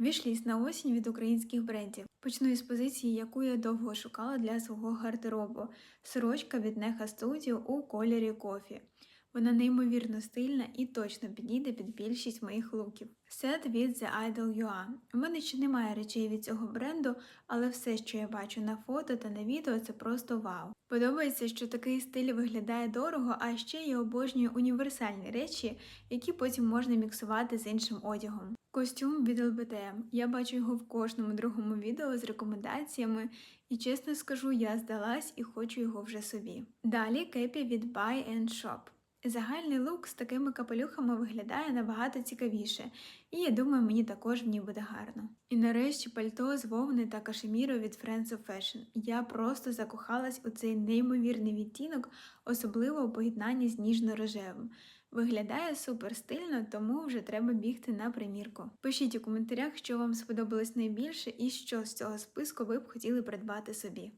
Вішліст на осінь від українських брендів. Почну із позиції, яку я довго шукала для свого гардеробу. Сорочка від Neha Studio у кольорі кофі. Вона неймовірно стильна і точно підійде під більшість моїх луків. Сет від The Idol UA. У мене ще немає речей від цього бренду, але все, що я бачу на фото та на відео, це просто вау. Подобається, що такий стиль виглядає дорого, а ще я обожнюю універсальні речі, які потім можна міксувати з іншим одягом. Костюм від LBTM. Я бачу його в кожному другому відео з рекомендаціями, і чесно скажу, я здалась і хочу його вже собі. Далі кепі від Buy and Shop. Загальний лук з такими капелюхами виглядає набагато цікавіше, і я думаю, мені також в ній буде гарно. І нарешті пальто з вовни та кашеміру від Friends of Fashion. Я просто закохалась у цей неймовірний відтінок, особливо у поєднанні з ніжно-рожевим. Виглядає супер стильно, тому вже треба бігти на примірку. Пишіть у коментарях, що вам сподобалось найбільше і що з цього списку ви б хотіли придбати собі.